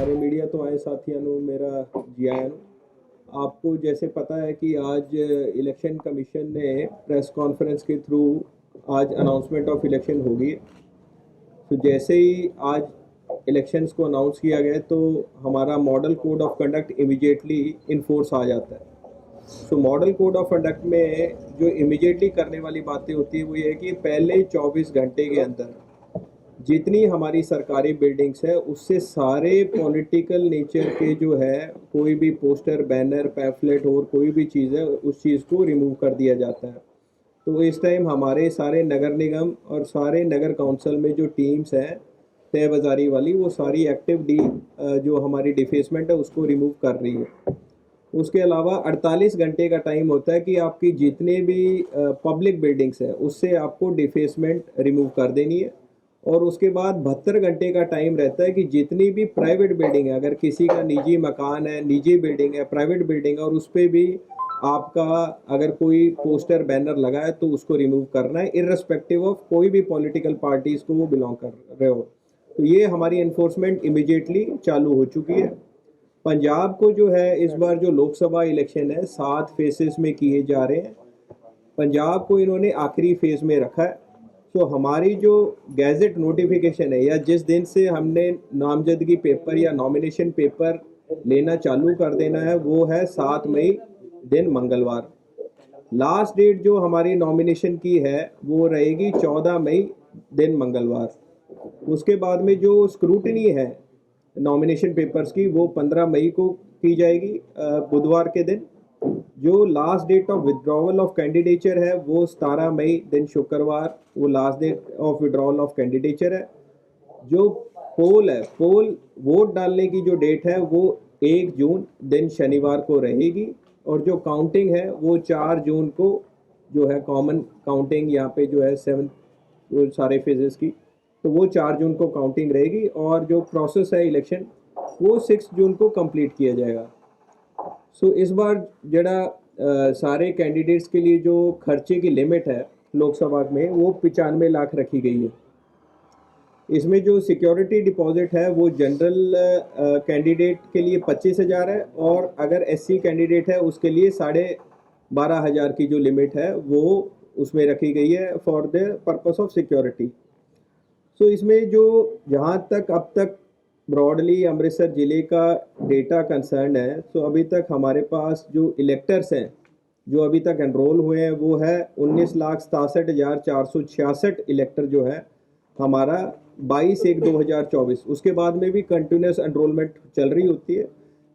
ਸਾਰੇ ਮੀਡੀਆ ਤੋਂ ਆਏ ਸਾਥੀਆਂ ਨੂੰ ਮੇਰਾ ਜੀ ਆਇਆਂ ਨੂੰ आपको जैसे पता है कि आज इलेक्शन कमीशन ने प्रेस कॉन्फ्रेंस के थ्रू आज अनाउंसमेंट ऑफ इलेक्शन होगी तो जैसे ही आज इलेक्शंस को अनाउंस किया गया तो हमारा model code of conduct immediately in force आ जाता है तो मॉडल कोड ऑफ कंडक्ट में जो इमीडिएटली करने वाली बातें होती है वो ये है कि पहले 24 घंटे के अंदर जितनी हमारी सरकारी बिल्डिंग्स है, उससे सारे पॉलिटिकल नेचर के जो है, कोई भी पोस्टर बैनर पैफलेट और कोई भी चीज़ है, उस चीज़ को रिमूव कर दिया जाता है। तो इस टाइम हमारे सारे नगर निगम और सारे नगर काउंसिल में जो टीम्स हैं तय बाजारी वाली, वो सारी एक्टिव डी जो हमारी डिफेसमेंट है, उसको रिमूव कर रही है। उसके अलावा 48 घंटे का टाइम होता है कि आपकी जितने भी पब्लिक बिल्डिंग्स है, उससे आपको डिफेसमेंट रिमूव कर देनी है। और उसके बाद बहत्तर घंटे का टाइम रहता है कि जितनी भी प्राइवेट बिल्डिंग है, अगर किसी का निजी मकान है, निजी बिल्डिंग है प्राइवेट बिल्डिंग है, और उस पर भी आपका अगर कोई पोस्टर बैनर लगा है तो उसको रिमूव करना है इररेस्पेक्टिव ऑफ़ कोई भी पॉलिटिकल पार्टीज़ को वो बिलोंग कर रहे हो। तो ये हमारी इन्फोर्समेंट इमिजिएटली चालू हो चुकी है। पंजाब को जो है, इस बार जो लोकसभा इलेक्शन है, सात फेसेस में किए जा रहे हैं। पंजाब को इन्होंने आखिरी फ़ेज़ में रखा है। तो हमारी जो गैजेट नोटिफिकेशन है, या जिस दिन से हमने नामजदगी पेपर या नॉमिनेशन पेपर लेना चालू कर देना है, वो है सात मई, दिन मंगलवार। लास्ट डेट जो हमारी नॉमिनेशन की है, वो रहेगी चौदह मई, दिन मंगलवार। उसके बाद में जो स्क्रूटनी है नॉमिनेशन पेपर्स की, वो पंद्रह मई को की जाएगी बुधवार के दिन। जो last date of withdrawal of candidature है, वो सतारह मई, दिन शुक्रवार, वो last date of withdrawal of candidature है। जो पोल है पोल वोट डालने की जो डेट है, वो एक जून, दिन शनिवार को रहेगी। और जो काउंटिंग है, वो चार जून को जो है कॉमन काउंटिंग यहाँ पे जो है सेवन वो सारे फेजेस की तो वो चार जून को काउंटिंग रहेगी। और जो प्रोसेस है इलेक्शन वो सिक्स जून को कंप्लीट किया जाएगा। सो so, इस बार अ, सारे कैंडिडेट्स के लिए जो खर्चे की लिमिट है लोकसभा में वो पचानवे लाख रखी गई है। इसमें जो सिक्योरिटी डिपॉजिट है वो जनरल कैंडिडेट के लिए पच्चीस हज़ार है और अगर एससी कैंडिडेट है उसके लिए साढ़े बारह हज़ार की जो लिमिट है वो उसमें रखी गई है for the purpose of security so इसमें जो जहाँ तक अब तक ब्रॉडली अमृतसर ज़िले का डेटा कंसर्न है तो अभी तक हमारे पास जो इलेक्टर्स हैं, जो अभी तक एनरोल हुए हैं, वो है उन्नीस लाख सतासठ हज़ार चार सौ छियासठ इलेक्टर जो है, हमारा बाईस एक दो हज़ार चौबीस। उसके बाद में भी कंटिन्यूस एनरोलमेंट चल रही होती है।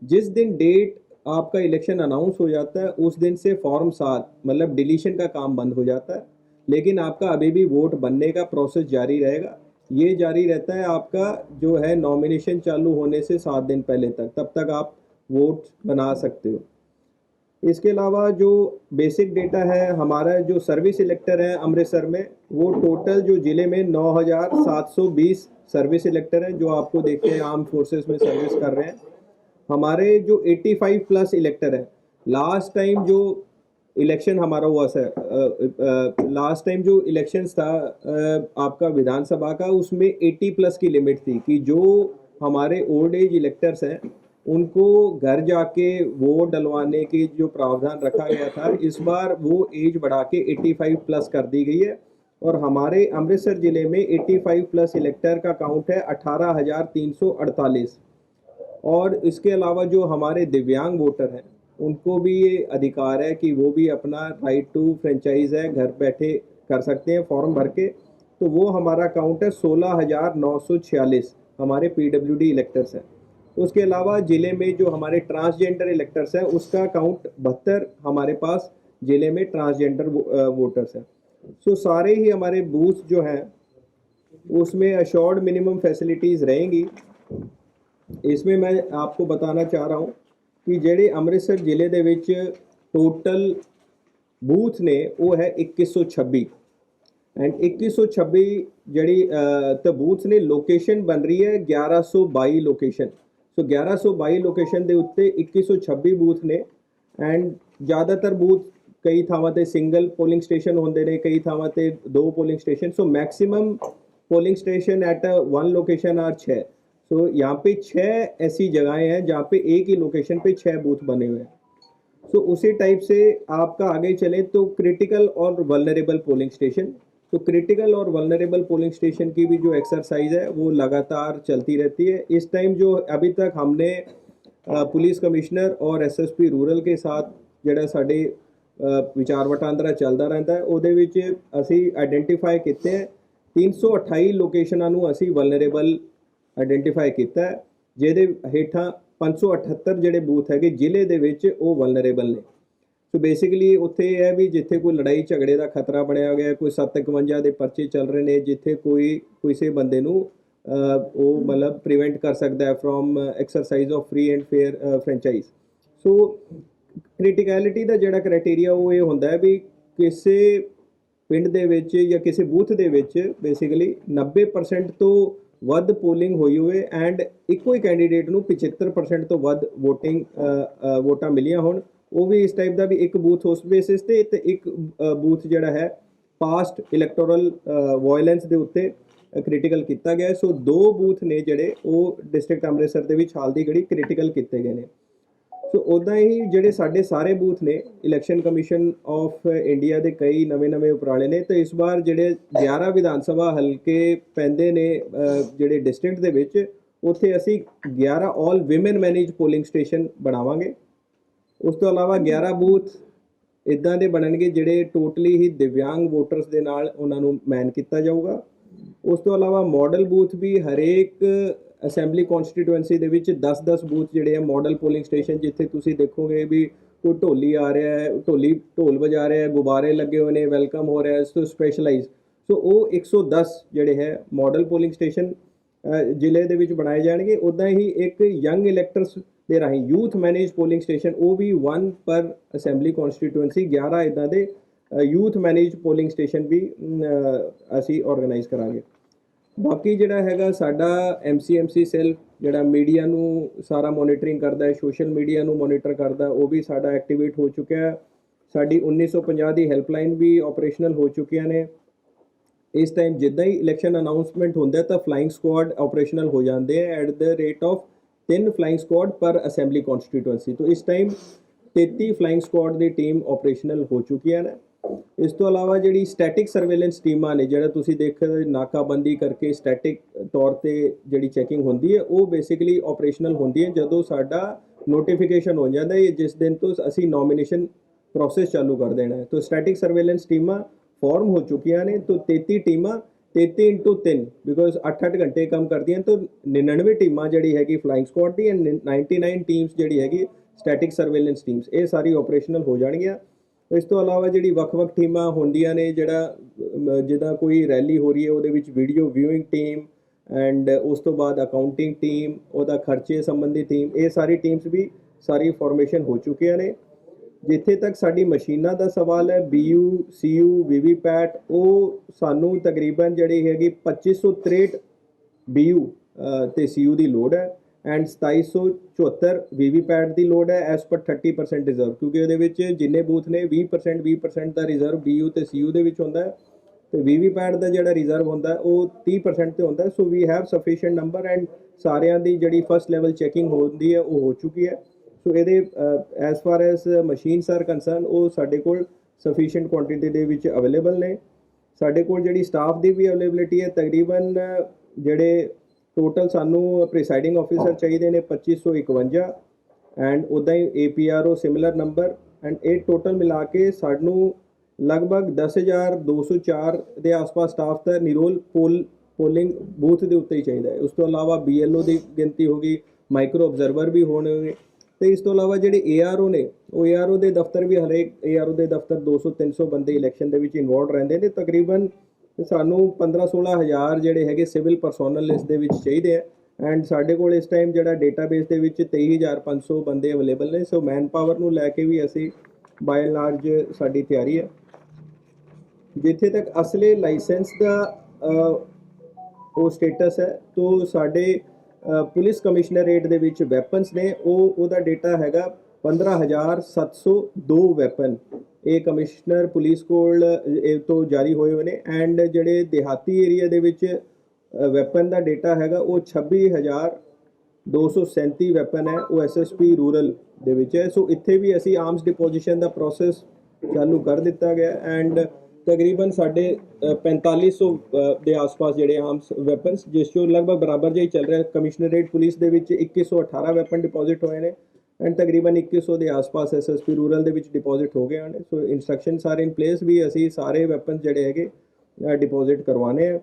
जिस दिन डेट आपका इलेक्शन अनाउंस हो जाता है, उस दिन से फॉर्म सात मतलब डिलीशन का काम बंद हो जाता है। लेकिन आपका अभी भी वोट बनने का प्रोसेस जारी रहेगा। ये जारी रहता है आपका जो है नॉमिनेशन चालू होने से सात दिन पहले तक। तब तक आप वोट बना सकते हो। इसके अलावा जो बेसिक डेटा है, हमारा जो सर्विस इलेक्टर है अमृतसर में, वो टोटल जो ज़िले में 9720 सर्विस इलेक्टर हैं, जो आपको देखते हैं आर्म फोर्सेस में सर्विस कर रहे हैं। हमारे जो 85 प्लस इलेक्टर हैं लास्ट टाइम जो इलेक्शन हमारा हुआ सर। लास्ट टाइम जो इलेक्शन था आपका विधानसभा का उसमें 80 प्लस की लिमिट थी कि जो हमारे ओल्ड एज इलेक्टर्स हैं उनको घर जाके वोट डलवाने की जो प्रावधान रखा गया था इस बार वो एज बढ़ा के 85 प्लस कर दी गई है। और हमारे अमृतसर ज़िले में 85 प्लस इलेक्टर का काउंट है 18,348 और इसके अलावा जो हमारे दिव्यांग वोटर हैं उनको भी ये अधिकार है कि वो भी अपना राइट टू फ्रेंचाइज है, घर बैठे कर सकते हैं फॉर्म भर के। तो वो हमारा अकाउंट है सोलह हज़ार नौ सौ छियालीस। हमारे पीडब्ल्यूडी इलेक्टर्स हैं। उसके अलावा ज़िले में जो हमारे ट्रांसजेंडर इलेक्टर्स हैं, उसका अकाउंट बहत्तर हमारे पास ज़िले में ट्रांसजेंडर वोटर्स हैं। सो सारे ही हमारे बूथ जो हैं, उसमें अशोर्ड मिनिमम फैसिलिटीज़ रहेंगी। इसमें मैं आपको बताना चाह रहा हूँ ਕਿ ਜਿਹੜੇ ਅੰਮ੍ਰਿਤਸਰ ਜ਼ਿਲ੍ਹੇ ਦੇ ਵਿੱਚ ਟੋਟਲ ਬੂਥ ਨੇ ਉਹ ਹੈ 2126 ਐਂਡ 2126 ਜਿਹੜੀ ਅ, ਤਾਂ ਬੂਥ ਨੇ ਲੋਕੇਸ਼ਨ ਬਣ ਰਹੀ ਹੈ 1122 ਲੋਕੇਸ਼ਨ ਸੋ 1122 ਲੋਕੇਸ਼ਨ ਦੇ ਉੱਤੇ 2126 ਬੂਥ ਨੇ। ਐਂਡ ਜ਼ਿਆਦਾਤਰ ਬੂਥ ਕਈ ਥਾਵਾਂ ਤੇ ਸਿੰਗਲ ਪੋਲਿੰਗ ਸਟੇਸ਼ਨ ਹੁੰਦੇ ਨੇ ਕਈ ਥਾਵਾਂ ਤੇ ਦੋ polling station so maximum polling station at one location are 6 so यहाँ पे छह ऐसी जगहें हैं जहाँ पे एक ही लोकेशन पे छह बूथ बने हुए हैं सो उसी टाइप से आपका आगे चले तो क्रिटिकल और वल्नरेबल पोलिंग स्टेशन तो क्रिटिकल और वल्नरेबल पोलिंग स्टेशन की भी जो एक्सरसाइज है वो लगातार चलती रहती है इस टाइम जो अभी तक हमने अ, पुलिस कमिश्नर और ਐਸਐਸਪੀ ਰੂਰਲ ਕੇ ਸਾਥ ਜਿਹੜਾ ਸਾਡੇ ਅ, ਵਿਚਾਰ ਵਟਾਂਦਰਾ ਚੱਲਦਾ ਰਹਿੰਦਾ ਹੈ ਉਹਦੇ ਵਿੱਚ ਅਸੀਂ ਆਇਡੈਂਟੀਫਾਈ ਕੀਤੇ ਹੈ 328 ਲੋਕੇਸ਼ਨਾਂ ਨੂੰ ਅਸੀਂ ਵਲਨਰੇਬਲ ਆਇਡੈਂਟੀਫਾਈ ਕੀਤਾ ਜਿਹਦੇ ਹੇਠਾਂ 578 ਜਿਹੜੇ ਬੂਥ ਹੈਗੇ ਜ਼ਿਲ੍ਹੇ ਦੇ ਵਿੱਚ ਉਹ ਵਲਨਰੇਬਲ ਨੇ। ਸੋ ਬੇਸਿਕਲੀ ਉੱਥੇ ਇਹ ਹੈ ਵੀ ਜਿੱਥੇ ਕੋਈ ਲੜਾਈ ਝਗੜੇ ਦਾ ਖਤਰਾ ਬਣਿਆ ਹੋਇਆ ਕੋਈ 751 ਦੇ ਪਰਚੇ ਚੱਲ ਰਹੇ ਨੇ, ਜਿੱਥੇ ਕੋਈ ਕਿਸੇ ਬੰਦੇ ਨੂੰ ਉਹ ਮਤਲਬ ਪ੍ਰੀਵੈਂਟ ਕਰ ਸਕਦਾ ਹੈ from exercise of free and fair franchise so criticality ਦਾ ਜਿਹੜਾ ਕ੍ਰਾਈਟੇਰੀਆ ਉਹ ਇਹ ਹੁੰਦਾ ਹੈ ਵੀ ਕਿਸੇ ਪਿੰਡ ਦੇ ਵਿੱਚ ਜਾਂ ਕਿਸੇ ਬੂਥ ਦੇ ਵਿੱਚ ਬੇਸਿਕਲੀ 90% ਤੋਂ ਵੱਧ ਪੋਲਿੰਗ ਹੋਈ ਹੋਵੇ ਐਂਡ ਇੱਕੋ ਹੀ ਕੈਂਡੀਡੇਟ ਨੂੰ 75% ਤੋਂ ਵੱਧ VOTING ਵੋਟਾਂ ਮਿਲੀਆਂ ਹੋਣ। ਉਹ ਵੀ ਇਸ ਟਾਈਪ ਦਾ ਵੀ ਇੱਕ ਬੂਥ ਉਸ ਬੇਸਿਸ ਤੇ ਤੇ ਇੱਕ ਬੂਥ ਜਿਹੜਾ ਹੈ ਪਾਸਟ ਇਲੈਕਟੋਰਲ ਵਾਇਲੈਂਸ ਦੇ ਉੱਤੇ ਕ੍ਰਿਟੀਕਲ ਕੀਤਾ ਗਿਆ ਸੋ ਦੋ ਬੂਥ ਨੇ ਜਿਹੜੇ ਉਹ ਡਿਸਟ੍ਰਿਕਟ ਅੰਮ੍ਰਿਤਸਰ ਦੇ ਵਿੱਚ ਹਾਲ ਦੀ ਘੜੀ ਕ੍ਰਿਟੀਕਲ ਕੀਤੇ ਗਏ ਨੇ। ਸੋ ਉਦਾਂ ਹੀ ਜਿਹੜੇ ਸਾਡੇ ਸਾਰੇ ਬੂਥ ਨੇ, ਇਲੈਕਸ਼ਨ ਕਮਿਸ਼ਨ ਆਫ ਇੰਡੀਆ ਦੇ ਕਈ ਨਵੇਂ-ਨਵੇਂ ਉਪਰਾਲੇ ਨੇ, ਤੇ ਇਸ ਵਾਰ ਜਿਹੜੇ 11 ਵਿਧਾਨ ਸਭਾ ਹਲਕੇ ਪੈਂਦੇ ਨੇ ਜਿਹੜੇ ਡਿਸਟ੍ਰਿਕਟ ਦੇ ਵਿੱਚ, ਉੱਥੇ ਅਸੀਂ 11 all women manage polling station ਬਣਾਵਾਂਗੇ। ਉਸ ਤੋਂ ਇਲਾਵਾ 11 ਬੂਥ ਇਦਾਂ ਦੇ ਬਣਨਗੇ ਜਿਹੜੇ ਟੋਟਲੀ ਹੀ ਦਿਵਿਆਂਗ ਵੋਟਰਸ ਦੇ ਨਾਲ ਉਹਨਾਂ ਨੂੰ ਮੈਨ ਕੀਤਾ ਜਾਊਗਾ। ਉਸ ਤੋਂ ਇਲਾਵਾ ਮਾਡਲ ਬੂਥ ਵੀ ਹਰੇਕ ਅਸੈਂਬਲੀ ਕਨਸਟੀਟੂਐਂਸੀ ਦੇ ਵਿੱਚ 10-10 ਬੂਥ ਜਿਹੜੇ ਆ ਮਾਡਲ ਪੋਲਿੰਗ ਸਟੇਸ਼ਨ ਜਿੱਥੇ ਤੁਸੀਂ ਦੇਖੋਗੇ ਵੀ ਕੋਈ ਢੋਲੀ ਆ ਰਿਹਾ ਹੈ, ਢੋਲੀ, ਢੋਲ ਵਜਾ ਰਿਹਾ ਹੈ, ਗੁਬਾਰੇ ਲੱਗੇ ਹੋਏ ਨੇ ਵੈਲਕਮ ਹੋ ਰਿਹਾ ਹੈ, ਸੋ ਸਪੈਸ਼ਲਾਈਜ਼ ਸੋ ਉਹ 110 ਜਿਹੜੇ ਹੈ ਮਾਡਲ ਪੋਲਿੰਗ ਸਟੇਸ਼ਨ ਜ਼ਿਲ੍ਹੇ ਦੇ ਵਿੱਚ ਬਣਾਏ ਜਾਣਗੇ। ਉਦਾਂ ਹੀ ਇੱਕ ਯੰਗ ਇਲੈਕਟਰਸ ਦੇ ਰਾਹੀਂ ਯੂਥ ਮੈਨੇਜ ਪੋਲਿੰਗ ਸਟੇਸ਼ਨ ਉਹ ਵੀ 1 ਪਰ ਅਸੈਂਬਲੀ ਕਨਸਟੀਟੂਐਂਸੀ 11 ਇਦਾਂ ਦੇ ਯੂਥ ਮੈਨੇਜ ਪੋਲਿੰਗ ਸਟੇਸ਼ਨ ਵੀ ਅਸੀਂ ਆਰਗੇਨਾਈਜ਼ ਕਰਾਂਗੇ। ਬਾਕੀ ਜਿਹੜਾ ਹੈਗਾ ਸਾਡਾ ਐਮਸੀਐਮਸੀ ਸੈੱਲ ਜਿਹੜਾ ਮੀਡੀਆ ਨੂੰ ਸਾਰਾ ਮੋਨੀਟਰਿੰਗ ਕਰਦਾ ਹੈ ਸੋਸ਼ਲ ਮੀਡੀਆ ਨੂੰ ਮੋਨੀਟਰ ਕਰਦਾ, ਉਹ ਵੀ ਸਾਡਾ ਐਕਟੀਵੇਟ ਹੋ ਚੁੱਕਿਆ ਹੈ। ਸਾਡੀ 1950 ਦੀ ਹੈਲਪਲਾਈਨ ਵੀ ਆਪਰੇਸ਼ਨਲ ਹੋ ਚੁੱਕੀਆਂ ਨੇ। ਇਸ ਟਾਈਮ ਜਿੱਦਾਂ ਹੀ ਇਲੈਕਸ਼ਨ ਅਨਾਉਂਸਮੈਂਟ ਹੁੰਦਾ ਤਾਂ ਫਲਾਈਂਗ ਸਕੁਆਡ ਆਪਰੇਸ਼ਨਲ ਹੋ ਜਾਂਦੇ ਹੈ at the rate of 3 flying squad per assembly constituency ਤੋਂ ਇਸ ਟਾਈਮ 33 ਫਲਾਈਂਗ ਸਕੁਆਡ ਦੀ ਟੀਮ ਆਪਰੇਸ਼ਨਲ ਹੋ ਚੁੱਕੀਆਂ ਨੇ। ਇਸ ਤੋਂ ਇਲਾਵਾ ਜਿਹੜੀ ਸਟੈਟਿਕ ਸਰਵੇਲੈਂਸ ਟੀਮਾਂ ਨੇ, ਜਿਹੜਾ ਤੁਸੀਂ ਦੇਖਿਆ ਨਾਕਾਬੰਦੀ ਕਰਕੇ ਸਟੈਟਿਕ ਤੌਰ ਤੇ ਜਿਹੜੀ ਚੈਕਿੰਗ ਹੁੰਦੀ ਹੈ, ਉਹ ਬੇਸਿਕਲੀ ਆਪਰੇਸ਼ਨਲ ਹੁੰਦੀ ਹੈ। ਜਦੋਂ ਸਾਡਾ ਨੋਟੀਫਿਕੇਸ਼ਨ ਹੋ ਜਾਂਦਾ ਹੈ, ਜਿਸ ਦਿਨ ਤੋਂ ਅਸੀਂ ਨੋਮੀਨੇਸ਼ਨ ਪ੍ਰੋਸੈਸ ਚਾਲੂ ਕਰ ਦੇਣਾ ਹੈ। ਤਾਂ ਸਟੈਟਿਕ ਸਰਵੇਲੈਂਸ ਟੀਮਾਂ ਫਾਰਮ ਹੋ ਚੁੱਕੀਆਂ ਨੇ, ਤਾਂ 33 ਟੀਮਾਂ 33 into 3 ਬਿਕੋਜ਼ 8-8 ਘੰਟੇ ਕੰਮ ਕਰਦੀਆਂ, ਤਾਂ 99 ਟੀਮਾਂ ਜਿਹੜੀ ਹੈਗੀ ਫਲਾਈਂਗ ਸਕੁਆਡ ਦੀ ਐਂਡ 99 ਟੀਮਸ ਜਿਹੜੀ ਹੈਗੀ ਸਟੈਟਿਕ ਸਰਵੇਲੈਂਸ ਟੀਮਸ ਇਹ ਸਾਰੀ ਆਪਰੇਸ਼ਨਲ ਹੋ ਜਾਣਗੀਆਂ। ਇਸ ਤੋਂ ਇਲਾਵਾ ਜਿਹੜੀ ਵੱਖ-ਵੱਖ ਟੀਮਾਂ ਹੁੰਦੀਆਂ ਨੇ ਜਿਹੜਾ ਅਮ, ਜਿੱਦਾਂ ਕੋਈ ਰੈਲੀ ਹੋ ਰਹੀ ਹੈ ਉਹਦੇ ਵਿੱਚ ਵੀਡੀਓ ਵਿਊਇੰਗ ਟੀਮ ਐਂਡ ਉਸ ਤੋਂ ਬਾਅਦ ਅਕਾਊਂਟਿੰਗ ਟੀਮ ਉਹਦਾ ਖਰਚੇ ਸੰਬੰਧੀ ਟੀਮ ਇਹ ਸਾਰੀ ਟੀਮਸ ਵੀ ਸਾਰੀ ਫਾਰਮੇਸ਼ਨ ਹੋ ਚੁੱਕੀਆਂ ਨੇ। ਜਿੱਥੇ ਤੱਕ ਸਾਡੀ ਮਸ਼ੀਨਾਂ ਦਾ ਸਵਾਲ ਹੈ BU CU VVPAT ਉਹ ਸਾਨੂੰ ਤਕਰੀਬਨ ਜਿਹੜੀ ਹੈਗੀ 2563 BU ਅ, ਤੇ CU ਦੀ ਲੋੜ ਹੈ। ਐਂਡ 2774 VVPAT ਦੀ ਲੋਡ ਹੈ ਐਸ ਪਰ 30% ਰਿਜ਼ਰਵ ਕਿਉਂਕਿ ਉਹਦੇ ਵਿੱਚ ਜਿੰਨੇ ਬੂਥ ਨੇ 20% 20% ਦਾ ਰਿਜ਼ਰਵ BU ਤੇ CU ਦੇ ਵਿੱਚ ਹੁੰਦਾ ਹੈ। ਤੇ VVPAT ਦਾ ਜਿਹੜਾ ਰਿਜ਼ਰਵ ਹੁੰਦਾ ਉਹ 30% ਤੇ ਹੁੰਦਾ so we have sufficient number and ਸਾਰਿਆਂ ਦੀ ਜਿਹੜੀ ਫਸਟ ਲੈਵਲ ਚੈਕਿੰਗ ਹੁੰਦੀ ਹੈ, ਉਹ ਹੋ ਚੁੱਕੀ ਹੈ। ਸੋ ਇਹਦੇ as far as machines are concern ਉਹ ਸਾਡੇ ਕੋਲ ਸਫੀਸ਼ੀਐਂਟ ਕੁਆਂਟੀਟੀ ਦੇ ਵਿੱਚ ਅਵੇਲੇਬਲ ਨੇ। ਸਾਡੇ ਕੋਲ ਜਿਹੜੀ ਸਟਾਫ ਦੀ ਵੀ ਅਵੇਲੇਬਿਲਿਟੀ ਹੈ, ਤਕਰੀਬਨ ਜਿਹੜੇ ਟੋਟਲ ਸਾਨੂੰ ਪ੍ਰੀਸਾਈਡਿੰਗ ਆਫੀਸਰ ਚਾਹੀਦੇ ਨੇ 2551 ਐਂਡ ਉਦਾਂ ਹੀ ਏਪੀਆਰਓ ਸਿਮਿਲਰ ਨੰਬਰ ਐਂਡ ਇਹ ਟੋਟਲ ਮਿਲਾ ਕੇ ਸਾਨੂੰ ਲਗਭਗ 10204 ਦੇ ਆਸ-ਪਾਸ ਸਟਾਫ ਦਾ ਨਿਰੋਲ ਪੋਲ ਪੋਲਿੰਗ ਬੂਥ ਦੇ ਉੱਤੇ ਹੀ ਚਾਹੀਦਾ ਹੈ। ਉਸ ਤੋਂ ਇਲਾਵਾ ਬੀਐਲਓ ਦੀ ਗਿਣਤੀ ਹੋਗੀ ਮਾਈਕਰੋ ਆਬਜ਼ਰਵਰ ਵੀ ਹੋਣਗੇ ਤੇ ਇਸ ਤੋਂ ਇਲਾਵਾ ਜਿਹੜੇ ਏਆਰਓ ਨੇ ਉਹ ਏਆਰਓ ਦੇ ਦਫ਼ਤਰ ਵੀ ਹਰੇਕ ਏਆਰਓ ਦੇ ਦਫ਼ਤਰ 200 300 ਬੰਦੇ ਇਲੈਕਸ਼ਨ ਦੇ ਵਿੱਚ ਇਨਵੋਲਡ ਰਹਿੰਦੇ ਨੇ। ਤਕਰੀਬਨ ਸਾਨੂੰ 15 16 ਹਜ਼ਾਰ ਜਿਹੜੇ ਹੈਗੇ ਸਿਵਲ ਪਰਸੋਨਲ ਲਿਸਟ ਦੇ ਵਿੱਚ ਚਾਹੀਦੇ ਆ। ਐਂਡ ਸਾਡੇ ਕੋਲ ਇਸ ਟਾਈਮ ਜਿਹੜਾ ਡੇਟਾਬੇਸ ਦੇ ਵਿੱਚ 23500 ਬੰਦੇ ਅਵੇਲੇਬਲ ਨੇ ਸੋ ਮੈਨ ਪਾਵਰ ਨੂੰ ਲੈ ਕੇ ਵੀ ਅਸੀਂ ਬਾਈ ਲਾਰਜ ਸਾਡੀ ਤਿਆਰੀ ਹੈ ਜਿੱਥੇ ਤੱਕ ਅਸਲੇ ਲਾਇਸੈਂਸ ਦਾ ਉਹ ਸਟੇਟਸ ਹੈ, ਤੋਂ ਸਾਡੇ ਪੁਲਿਸ ਕਮਿਸ਼ਨਰੇਟ ਦੇ ਵਿੱਚ ਵੈਪਨਸ ਨੇ, ਉਹ, ਉਹਦਾ ਡੇਟਾ ਹੈਗਾ 15702 ਵੈਪਨ ਇਹ ਕਮਿਸ਼ਨਰ ਪੁਲਿਸ ਕੋਲ ਇਹ ਤੋਂ ਜਾਰੀ ਹੋਏ ਹੋਏ ਨੇ ਐਂਡ ਜਿਹੜੇ ਦਿਹਾਤੀ ਏਰੀਆ ਦੇ ਵਿੱਚ ਵੈਪਨ ਦਾ ਡਾਟਾ ਹੈਗਾ ਉਹ 26237 ਵੈਪਨ ਹੈ ਉਹ ਐਸਐਸਪੀ ਰੂਰਲ ਦੇ ਵਿੱਚ ਹੈ। ਸੋ ਇੱਥੇ ਵੀ ਅਸੀਂ ਆਰਮਸ ਡਿਪੋਜੀਸ਼ਨ ਦਾ ਪ੍ਰੋਸੈਸ ਚਾਲੂ ਕਰ ਦਿੱਤਾ ਗਿਆ ਐਂਡ ਤਕਰੀਬਨ ਸਾਡੇ ਅ, 4500 ਦੇ ਆਸ-ਪਾਸ ਜਿਹੜੇ ਆਰਮਸ ਵੈਪਨਸ ਜਿਸ ਤੋਂ ਲਗਭਗ ਬਰਾਬਰ ਜਿਹਾ ਹੀ ਚੱਲ ਰਿਹਾ। ਕਮਿਸ਼ਨਰੇਟ ਪੁਲਿਸ ਦੇ ਵਿੱਚ 2118 ਵੈਪਨ ਡਿਪੋਜ਼ਿਟ ਹੋਏ ਨੇ। ਐਂਡ ਤਕਰੀਬਨ 2100 ਦੇ ਆਸ-ਪਾਸ ਐਸਐਸਪੀ ਰੂਰਲ ਦੇ ਵਿੱਚ ਡਿਪੋਜ਼ਿਟ ਹੋ ਗਏ ਹਨ। ਸੋ ਇਨਸਟਰਕਸ਼ਨਸ ਸਾਰੇ ਇਨ ਪਲੇਸ ਵੀ ਅਸੀਂ ਸਾਰੇ ਵੈਪਨ ਜਿਹੜੇ ਹੈਗੇ ਡਿਪੋਜ਼ਿਟ ਕਰਵਾਣੇ ਆ।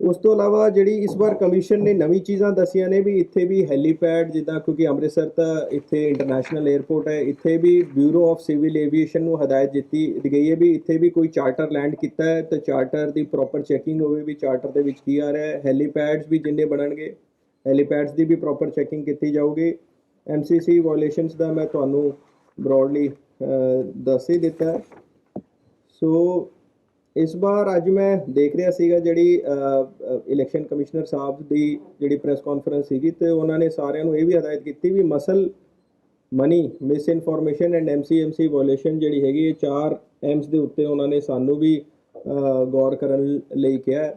ਉਸ ਤੋਂ ਇਲਾਵਾ ਜਿਹੜੀ ਇਸ ਵਾਰ ਕਮਿਸ਼ਨ ਨੇ ਨਵੀਂ ਚੀਜ਼ਾਂ ਦੱਸੀਆਂ ਨੇ ਵੀ ਇੱਥੇ ਵੀ ਹੈਲੀਪੈਡ ਜਿੱਦਾਂ ਕਿਉਂਕਿ ਅੰਮ੍ਰਿਤਸਰ ਤਾਂ ਇੱਥੇ ਇੰਟਰਨੈਸ਼ਨਲ 에ਅਰਪੋਰਟ ਹੈ, ਇੱਥੇ ਵੀ ਬਿਊਰੋ ਆਫ ਸਿਵਲ ਏਵੀਏਸ਼ਨ ਨੂੰ ਹਦਾਇਤ ਦਿੱਤੀ ਗਈ ਹੈ ਵੀ ਇੱਥੇ ਵੀ ਕੋਈ ਚਾਰਟਰ ਲੈਂਡ ਕੀਤਾ ਹੈ, ਤਾਂ ਚਾਰਟਰ ਦੀ ਪ੍ਰੋਪਰ ਚੈਕਿੰਗ ਹੋਵੇ ਵੀ ਚਾਰਟਰ ਦੇ ਵਿੱਚ ਕੀ ਆ ਰਿਹਾ ਹੈ। ਹੈਲੀਪੈਡਸ ਵੀ ਜਿੰਨੇ ਬਣਨਗੇ ਹੈਲੀਪੈਡਸ ਦੀ ਵੀ ਪ੍ਰੋਪਰ ਚੈਕਿੰਗ ਕੀਤੀ ਜਾਊਗੀ। ਐਮਸੀਸੀ ਵਾਇਓਲੇਸ਼ਨਸ ਦਾ ਮੈਂ ਤੁਹਾਨੂੰ ਬ੍ਰੌਡਲੀ ਦੱਸ ਹੀ ਦਿੱਤਾ ਸੋ ਇਸ ਵਾਰ ਅੱਜ ਮੈਂ ਦੇਖ ਰਿਹਾ ਸੀਗਾ ਜਿਹੜੀ ਇਲੈਕਸ਼ਨ ਕਮਿਸ਼ਨਰ ਸਾਹਿਬ ਦੀ ਜਿਹੜੀ ਪ੍ਰੈਸ ਕਾਨਫਰੰਸ ਸੀਗੀ ਤੇ ਉਹਨਾਂ ਨੇ ਸਾਰਿਆਂ ਨੂੰ ਇਹ ਵੀ ਹਦਾਇਤ ਕੀਤੀ ਵੀ muscle money misinformation and MCMC violation ਜਿਹੜੀ ਹੈਗੀ ਇਹ ਚਾਰ ਐਮਸ ਦੇ ਉੱਤੇ ਉਹਨਾਂ ਨੇ ਸਾਨੂੰ ਵੀ ਗੌਰ ਕਰਨ ਲਈ ਕਿਹਾ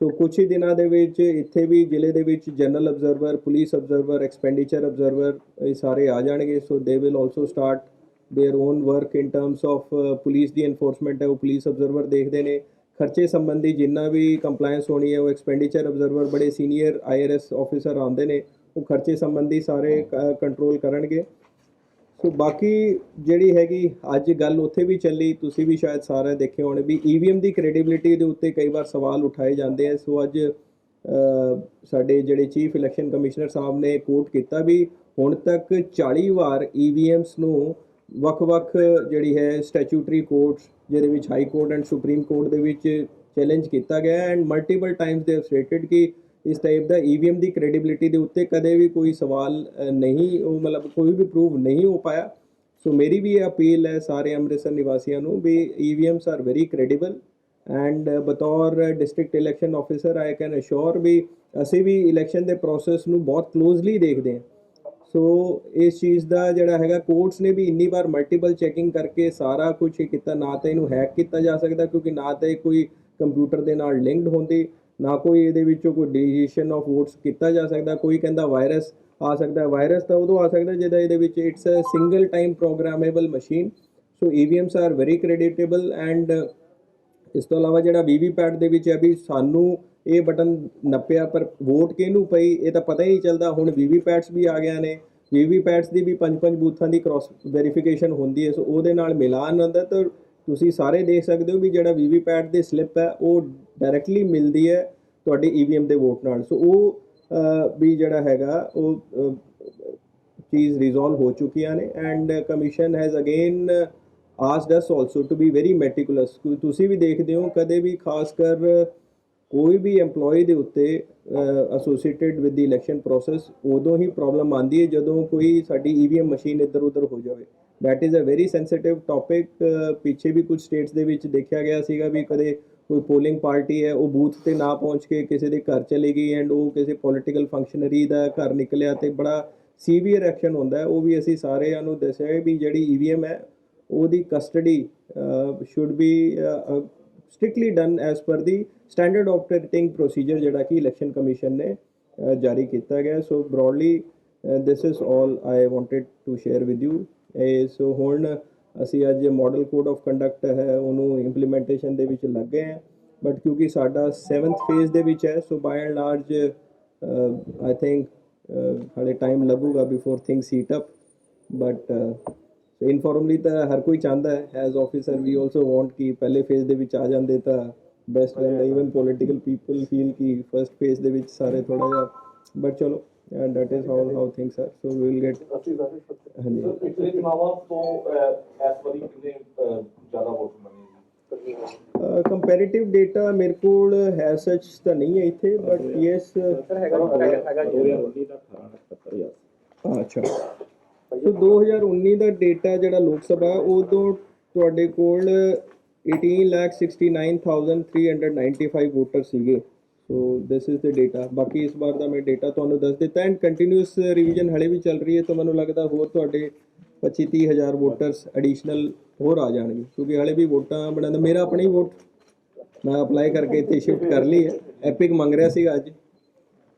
ਸੋ ਕੁਝ ਹੀ ਦਿਨਾਂ ਦੇ ਵਿੱਚ ਇੱਥੇ ਵੀ ਜ਼ਿਲ੍ਹੇ ਦੇ ਵਿੱਚ general observer police observer expenditure observer ਇਹ ਸਾਰੇ ਆ ਜਾਣਗੇ so they will also start their own work in terms of police the enforcement ਹੈ ਉਹ ਪੁਲਿਸ ਅਬਜ਼ਰਵਰ ਦੇਖਦੇ ਨੇ ਖਰਚੇ ਸੰਬੰਧੀ ਜਿੰਨਾ ਵੀ ਕੰਪਲਾਈਂਸ ਹੋਣੀ ਹੈ ਉਹ ਐਕਸਪੈਂਡੀਚਰ ਅਬਜ਼ਰਵਰ ਬੜੇ ਸੀਨੀਅਰ ਆਈਆਰਐਸ ਆਫੀਸਰ ਆਉਂਦੇ ਨੇ ਉਹ ਖਰਚੇ ਸੰਬੰਧੀ ਸਾਰੇ ਕੰਟਰੋਲ ਕਰਨਗੇ ਸੋ ਬਾਕੀ ਜਿਹੜੀ ਹੈਗੀ ਅੱਜ ਗੱਲ ਉੱਥੇ ਵੀ ਚੱਲੀ, ਤੁਸੀਂ ਵੀ ਸ਼ਾਇਦ ਸਾਰੇ ਦੇਖੇ ਹੋਣੇ ਵੀ ਈਵੀਐਮ ਦੀ ਕ੍ਰੈਡੀਬਿਲਿਟੀ ਦੇ ਉੱਤੇ ਕਈ ਵਾਰ ਸਵਾਲ ਉਠਾਏ ਜਾਂਦੇ ਆ। ਸੋ ਅੱਜ ਸਾਡੇ ਜਿਹੜੇ ਚੀਫ ਇਲੈਕਸ਼ਨ ਕਮਿਸ਼ਨਰ ਸਾਹਿਬ ਨੇ ਕੋਟ ਕੀਤਾ ਵੀ ਹੁਣ ਤੱਕ 40 ਵਾਰ ਈਵੀਐਮਸ ਨੂੰ ਵੱਖ-ਵੱਖ ਜਿਹੜੀ ਹੈ ਸਟੈਚੂਟਰੀ ਕੋਰਟਸ ਜਿਹਦੇ ਵਿੱਚ high court and supreme court ਦੇ ਵਿੱਚ ਚੈਲੰਜ ਕੀਤਾ ਗਿਆ and multiple times they have stated ਕਿ ਇਸ ਟਾਈਪ ਦਾ ਈਵੀਐਮ ਦੀ ਕ੍ਰੈਡੀਬਿਲਿਟੀ ਦੇ ਉੱਤੇ ਕਦੇ ਵੀ ਕੋਈ ਸਵਾਲ ਨਹੀਂ, ਉਹ ਮਤਲਬ ਕੋਈ ਵੀ ਪ੍ਰੂਵ ਨਹੀਂ ਹੋ ਪਾਇਆ। ਸੋ ਮੇਰੀ ਵੀ ਇਹ ਅਪੀਲ ਹੈ ਸਾਰੇ ਅੰਮ੍ਰਿਤਸਰ ਨਿਵਾਸੀਆਂ ਨੂੰ ਵੀ EVMs are very credible and ਬਤੌਰ district election officer I can assure ਵੀ ਅਸੀਂ ਵੀ ਇਲੈਕਸ਼ਨ ਦੇ ਪ੍ਰੋਸੈਸ ਨੂੰ ਬਹੁਤ ਕਲੋਜ਼ਲੀ ਦੇਖਦੇ ਹਾਂ। ਸੋ ਇਸ ਚੀਜ਼ ਦਾ ਜਿਹੜਾ ਹੈਗਾ ਕੋਰਟਸ ਨੇ ਵੀ ਇੰਨੀ ਵਾਰ ਮਲਟੀਪਲ ਚੈਕਿੰਗ ਕਰਕੇ ਸਾਰਾ ਕੁਝ ਕੀਤਾ। ਨਾ ਤਾਂ ਇਹਨੂੰ ਹੈਕ ਕੀਤਾ ਜਾ ਸਕਦਾ ਕਿਉਂਕਿ ਨਾ ਤਾਂ ਇਹ ਕੋਈ ਕੰਪਿਊਟਰ ਦੇ ਨਾਲ ਲਿੰਕਡ ਹੁੰਦੀ। ਨਾ ਕੋਈ ਇਹਦੇ ਵਿੱਚੋਂ ਕੋਈ ਡਿਲੀਸ਼ਨ ਆਫ ਵੋਟਸ ਕੀਤਾ ਜਾ ਸਕਦਾ, ਕੋਈ ਕਹਿੰਦਾ ਵਾਇਰਸ ਆ ਸਕਦਾ ਵਾਇਰਸ ਤਾਂ ਉਦੋਂ ਆ ਸਕਦਾ ਜਿਹਦਾ ਇਹਦੇ ਵਿੱਚ it's a single time programmable machine so EVMs are very creditable and ਇਸ ਤੋਂ ਇਲਾਵਾ ਜਿਹੜਾ ਵੀਵੀਪੈਟ ਦੇ ਵਿੱਚ ਹੈ ਵੀ ਸਾਨੂੰ ਇਹ ਬਟਨ ਨੱਪਿਆ ਪਰ ਵੋਟ ਕਿਹਨੂੰ ਪਈ, ਇਹ ਤਾਂ ਪਤਾ ਹੀ ਨਹੀਂ ਚੱਲਦਾ, ਹੁਣ ਵੀਵੀਪੈਟਸ ਵੀ ਆ ਗਿਆ ਨੇ ਵੀਵੀਪੈਟਸ ਦੀ ਵੀ ਪੰਜ ਪੰਜ ਬੂਥਾਂ ਦੀ ਕ੍ਰਾਸ ਵੈਰੀਫਿਕੇਸ਼ਨ ਹੁੰਦੀ ਹੈ ਸੋ ਉਹਦੇ ਨਾਲ ਮਿਲਾਨ ਹੁੰਦਾ ਤਾਂ ਤੁਸੀਂ ਸਾਰੇ ਦੇਖ ਸਕਦੇ ਹੋ ਵੀ ਜਿਹੜਾ ਵੀਵੀਪੈਟ ਦੇ ਸਲਿੱਪ ਹੈ, ਉਹ ਡਾਇਰੈਕਟਲੀ ਮਿਲਦੀ ਹੈ ਤੁਹਾਡੇ ਈਵੀਐਮ ਦੇ ਵੋਟ ਨਾਲ। ਸੋ ਉਹ ਵੀ ਜਿਹੜਾ ਹੈਗਾ, ਉਹ ਚੀਜ਼ ਰਿਜ਼ੋਲਵ ਹੋ ਚੁੱਕੀਆਂ ਨੇ and commission has again asked us also to be very meticulous ਤੁਸੀਂ ਵੀ ਦੇਖਦੇ ਹੋ, ਕਦੇ ਵੀ ਖਾਸ ਕਰ ਕੋਈ ਵੀ EMPLOYE ਦੇ ਉੱਤੇ associated with the election process ਉਦੋਂ ਹੀ ਪ੍ਰੋਬਲਮ ਆਂਦੀ ਹੈ ਜਦੋਂ ਕੋਈ ਸਾਡੀ ਈਵੀਐਮ ਮਸ਼ੀਨ ਇੱਧਰ ਉੱਧਰ ਹੋ ਜਾਵੇ। That is a very sensitive topic uh, ਪਿੱਛੇ ਵੀ ਕੁਝ ਸਟੇਟਸ ਦੇ ਵਿੱਚ ਦੇਖਿਆ ਗਿਆ ਸੀਗਾ ਵੀ ਕਦੇ ਕੋਈ ਪੋਲਿੰਗ ਪਾਰਟੀ ਹੈ, ਉਹ ਬੂਥ ਤੇ ਨਾ ਪਹੁੰਚ ਕੇ ਕਿਸੇ ਦੇ ਘਰ ਚਲੇ ਗਈ ਐਂਡ ਉਹ ਕਿਸੇ ਪੋਲਿਟੀਕਲ ਫੰਕਸ਼ਨਰੀ ਦਾ ਘਰ ਨਿਕਲਿਆ ਤੇ ਬੜਾ ਸੀਵੀਅਰ ਐਕਸ਼ਨ ਹੁੰਦਾ ਹੈ। ਉਹ ਵੀ ਅਸੀਂ ਸਾਰਿਆਂ ਨੂੰ ਦੱਸਿਆ ਵੀ ਜਿਹੜੀ ਈਵੀਐਮ ਹੈ, ਉਹਦੀ custody should be strictly done as per the standard operating procedure ਜਿਹੜਾ ਕਿ ਇਲੈਕਸ਼ਨ ਕਮਿਸ਼ਨ ਨੇ ਜਾਰੀ ਕੀਤਾ ਗਿਆ। So broadly this is all I wanted to share with you so ਹੁਣ ਅਸੀਂ ਅੱਜ ਮਾਡਲ ਕੋਡ ਆਫ ਕੰਡਕਟ ਹੈ, ਉਹਨੂੰ ਇੰਪਲੀਮੈਂਟੇਸ਼ਨ ਦੇ ਵਿੱਚ ਲੱਗੇ ਹਾਂ। ਬਟ ਕਿਉਂਕਿ ਸਾਡਾ 7th ਫੇਜ਼ ਦੇ ਵਿੱਚ ਹੈ so by and large I think ਹਲੇ ਟਾਈਮ ਲੱਗੂਗਾ before things heat up but so informally ਤਾਂ ਹਰ ਕੋਈ ਚਾਹੁੰਦਾ ਹੈ as officer we also want ਕਿ ਪਹਿਲੇ ਫੇਜ਼ ਦੇ ਵਿੱਚ ਆ ਜਾਂਦੇ ਤਾਂ ਬੈਸਟ ਰਹਿੰਦਾ। ਇਵਨ ਪੋਲਿਟੀਕਲ ਪੀਪਲ ਫੀਲ ਕਿ ਫਰਸਟ ਫੇਜ਼ ਦੇ ਵਿੱਚ ਸਾਰੇ ਥੋੜਾ ਜਿਹਾ ਬਟ ਚਲੋ that is how how things are so we will get ਹਾਂਜੀ। ਪਿਛਲੇ ਚੁਣਾਵਾਂ ਤੋਂ ਇਸ ਵਾਰੀ ਕਿੰਨੇ ਜ਼ਿਆਦਾ ਵੋਟ ਬਣੇ ਕੰਪੈਰੀਟਿਵ ਡਾਟਾ ਮੇਰੇ ਕੋਲ ਹੈ ਸੱਚ ਤਾਂ ਨਹੀਂ ਹੈ ਇੱਥੇ ਬਟ ਯੈਸ ਸਰ ਹੈਗਾ ਹੈਗਾ 2019 ਦਾ 18 77000 ਅੱਛਾ ਸੋ 2019 ਦਾ ਡਾਟਾ ਜਿਹੜਾ ਲੋਕ ਸਭਾ ਹੈ, ਉਦੋਂ ਤੁਹਾਡੇ ਕੋਲ 1869395 ਵੋਟਰ ਸੀਗੇ ਸੋ ਦਿਸ ਇਜ਼ ਦ ਡਾਟਾ ਬਾਕੀ ਇਸ ਵਾਰ ਦਾ ਮੈਂ ਡਾਟਾ ਤੁਹਾਨੂੰ ਦੱਸ ਦਿੱਤਾ ਐਂਡ ਕੰਟੀਨਿਊਸ ਰਿਵੀਜ਼ਨ ਹਲੇ ਵੀ ਚੱਲ ਰਹੀ ਹੈ ਤਾਂ ਮੈਨੂੰ ਲੱਗਦਾ ਹੋਰ ਤੁਹਾਡੇ 25 30 ਹਜ਼ਾਰ ਵੋਟਰਸ ਐਡੀਸ਼ਨਲ ਹੋਰ ਆ ਜਾਣਗੇ ਕਿਉਂਕਿ ਹਲੇ ਵੀ ਵੋਟਾਂ ਬਣਾਉਂਦਾ ਮੇਰਾ ਆਪਣੀ ਵੋਟ ਮੈਂ ਅਪਲਾਈ ਕਰਕੇ ਇੱਥੇ ਸ਼ਿਫਟ ਕਰ ਲਈ ਹੈ। ਐਪਿਕ ਮੰਗ ਰਿਹਾ ਸੀਗਾ ਅੱਜ।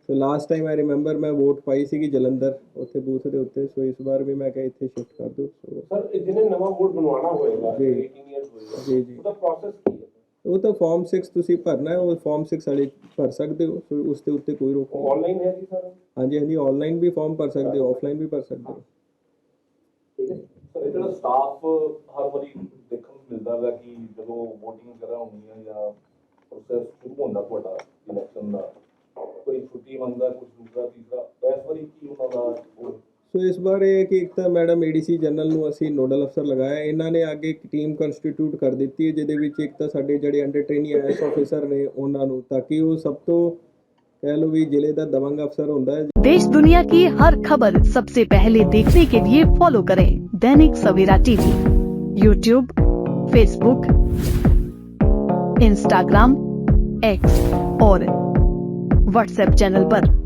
So last time I remember ਮੈਂ ਵੋਟ ਪਾਈ ਸੀਗੀ ਜਲੰਧਰ ਉੱਥੇ ਬੂਥ ਦੇ ਉੱਤੇ। ਸੋ ਇਸ ਵਾਰ ਵੀ ਮੈਂ ਕਿਹਾ ਇੱਥੇ ਸ਼ਿਫਟ ਕਰ ਦਿਓ। ਸੋ ਸਰ ਜਿਹਨੇ ਨਵਾਂ ਬਣਵਾਉਣਾ ਹੋਏਗਾ ਜੀ। 18 ਇਅਰਸ ਹੋਏਗਾ ਜੀ ਜੀ। ਉਹਦਾ ਪ੍ਰੋਸੈਸ ਕੀ ਹੈ ਉਹ ਤਾਂ ਫਾਰਮ 6 ਤੁਸੀਂ ਭਰਨਾ ਹੈ ਉਹ ਫਾਰਮ 6 ਵਾਲੇ ਭਰ ਸਕਦੇ ਹੋ ਸੋ ਉਸ ਦੇ ਉੱਤੇ ਕੋਈ ਰੋਕ ਨਹੀਂ। ਆਨਲਾਈਨ ਹੈ ਜੀ ਸਰ? ਹਾਂਜੀ ਹਾਂਜੀ ਆਨਲਾਈਨ ਵੀ ਫਾਰਮ ਭਰ ਸਕਦੇ ਹੋ ਆਫਲਾਈਨ ਵੀ ਭਰ ਸਕਦੇ ਹੋ। ਠੀਕ ਹੈ ਸਰ ਇਹ ਜਿਹੜਾ ਸਟਾਫ ਹਰ ਵਾਰੀ ਦੇਖਣ ਨੂੰ ਮਿਲਦਾ ਹੈ ਕਿ ਜਦੋਂ VOTING ਵਗੈਰਾ ਹੁੰਦੀ ਹੈ ਜਾਂ ਪ੍ਰੋਸੈਸ ਸ਼ੁਰੂ ਹੁੰਦਾ ਤੁਹਾਡਾ ਇਲੈਕਸ਼ਨ ਦਾ ਕੋਈ ਛੁੱਟੀ ਮੰਗਦਾ ਕੁਝ ਦੂਸਰਾ ਤੀਸਰਾ ਇਸ ਵਾਰੀ ਕੀ ਉਹਨਾਂ ਦਾ ਸੋ ਇਸ ਬਾਰ ਇਹ ਹੈ ਕਿ ਇੱਕ ਤਾਂ ਮੈਡਮ ਏਡੀਸੀ ਜਨਰਲ ਨੂੰ ਅਸੀਂ ਨੋਡਲ ਅਫਸਰ ਲਗਾਇਆ ਇਹਨਾਂ ਨੇ ਅੱਗੇ ਇੱਕ ਟੀਮ ਕਨਸਟੀਟਿਊਟ ਕਰ ਦਿੱਤੀ ਹੈ ਜਿਹਦੇ ਵਿੱਚ ਇੱਕ ਤਾਂ ਸਾਡੇ ਜਿਹੜੇ ਅੰਡਰ ਟ੍ਰੇਨੀ ਆਈਐਸ ਆਫੀਸਰ ਨੇ ਉਹਨਾਂ ਨੂੰ ਤਾਂ ਕਿ ਉਹ ਸਭ ਤੋਂ ਕਹਿ ਲਓ ਵੀ ਜ਼ਿਲ੍ਹੇ ਦਾ ਦਬੰਗ ਅਫਸਰ ਹੁੰਦਾ ਹੈ देश दुनिया की हर खबर सबसे पहले देखने के लिए फॉलो करें Dainik Savera TV YouTube Facebook Instagram X और व्हाट्सएप चैनल पर।